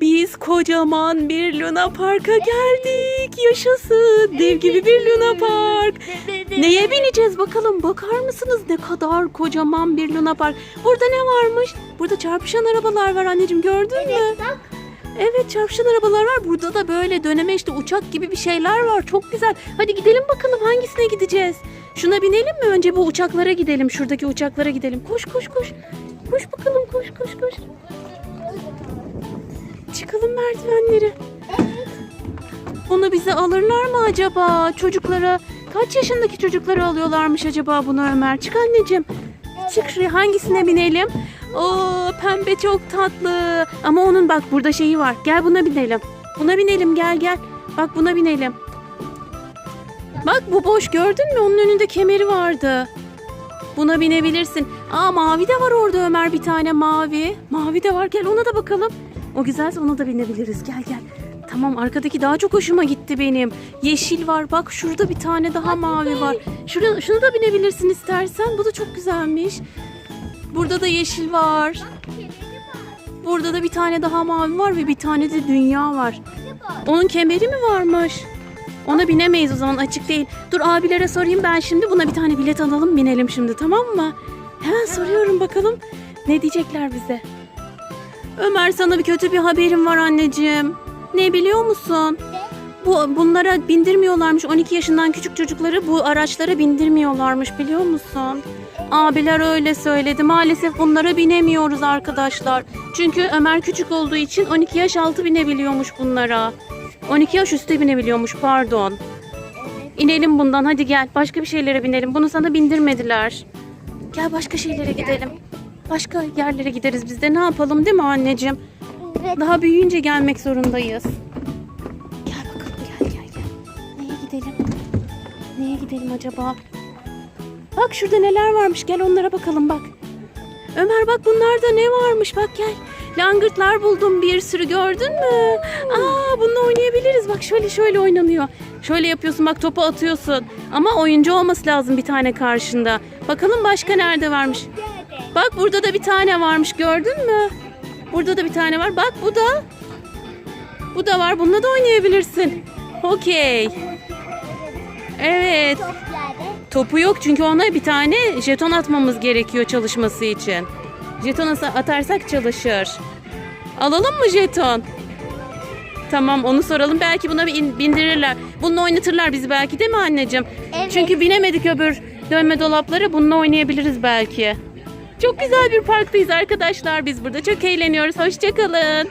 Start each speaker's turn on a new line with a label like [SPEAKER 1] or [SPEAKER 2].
[SPEAKER 1] Biz kocaman bir Luna Park'a geldik. Yaşasın. Dev gibi bir Luna Park. Neye bineceğiz bakalım? Bakar mısınız ne kadar kocaman bir Luna Park. Burada ne varmış? Burada çarpışan arabalar var anneciğim gördün mü?
[SPEAKER 2] Bak
[SPEAKER 1] Evet çarpışan arabalar var. Burada da böyle döneme işte uçak gibi bir şeyler var. Çok güzel. Hadi gidelim bakalım hangisine gideceğiz? Şuna binelim mi? Önce bu uçaklara gidelim. Şuradaki uçaklara gidelim. Koş koş koş. Koş bakalım koş koş koş. Çıkalım merdivenleri. Bunu bize alırlar mı acaba? Çocuklara kaç yaşındaki çocukları alıyorlarmış acaba bunu Ömer? Çık anneciğim. Çık şuraya hangisine binelim? Oo pembe çok tatlı. Ama onun bak burada şeyi var. Gel buna binelim. Buna binelim gel gel. Bak buna binelim. Bak bu boş gördün mü? Onun önünde kemeri vardı. Buna binebilirsin. Aa mavi de var orada Ömer bir tane mavi. Mavi de var gel ona da bakalım. O güzelse ona da binebiliriz. Gel gel. Tamam arkadaki daha çok hoşuma gitti benim. Yeşil var bak şurada bir tane daha mavi var. Şurada, şunu da binebilirsin istersen. Bu da çok güzelmiş. Burada da yeşil var. Burada da bir tane daha mavi var ve bir tane de dünya var. Onun kemeri mi varmış? Ona binemeyiz o zaman açık değil. Dur abilere sorayım ben şimdi buna bir tane bilet alalım binelim şimdi tamam mı? Hemen soruyorum bakalım ne diyecekler bize. Ömer sana bir kötü bir haberim var anneciğim. Ne biliyor musun? Bu bunlara bindirmiyorlarmış 12 yaşından küçük çocukları bu araçlara bindirmiyorlarmış biliyor musun? Abiler öyle söyledi. Maalesef bunlara binemiyoruz arkadaşlar. Çünkü Ömer küçük olduğu için 12 yaş altı binebiliyormuş bunlara. 12 yaş üstü binebiliyormuş pardon. İnelim bundan hadi gel. Başka bir şeylere binelim. Bunu sana bindirmediler. Gel başka şeylere gidelim. Başka yerlere gideriz biz de. Ne yapalım değil mi anneciğim?
[SPEAKER 2] Evet.
[SPEAKER 1] Daha büyüyünce gelmek zorundayız. Gel bakalım gel gel gel. Neye gidelim? Neye gidelim acaba? Bak şurada neler varmış gel onlara bakalım bak. Ömer bak bunlarda ne varmış bak gel. Langırtlar buldum bir sürü gördün mü? Aa bununla oynayabiliriz bak şöyle şöyle oynanıyor. Şöyle yapıyorsun bak topu atıyorsun. Ama oyuncu olması lazım bir tane karşında. Bakalım başka nerede varmış. Bak burada da bir tane varmış gördün mü? Burada da bir tane var. Bak bu da. Bu da var. Bununla da oynayabilirsin. Okey. Evet. Topu yok çünkü ona bir tane jeton atmamız gerekiyor çalışması için. Jeton atarsak çalışır. Alalım mı jeton? Tamam onu soralım. Belki buna bir in- bindirirler. Bununla oynatırlar bizi belki değil mi anneciğim?
[SPEAKER 2] Evet.
[SPEAKER 1] Çünkü binemedik öbür dönme dolapları. Bununla oynayabiliriz belki. Çok güzel bir parktayız arkadaşlar. Biz burada çok eğleniyoruz. Hoşçakalın.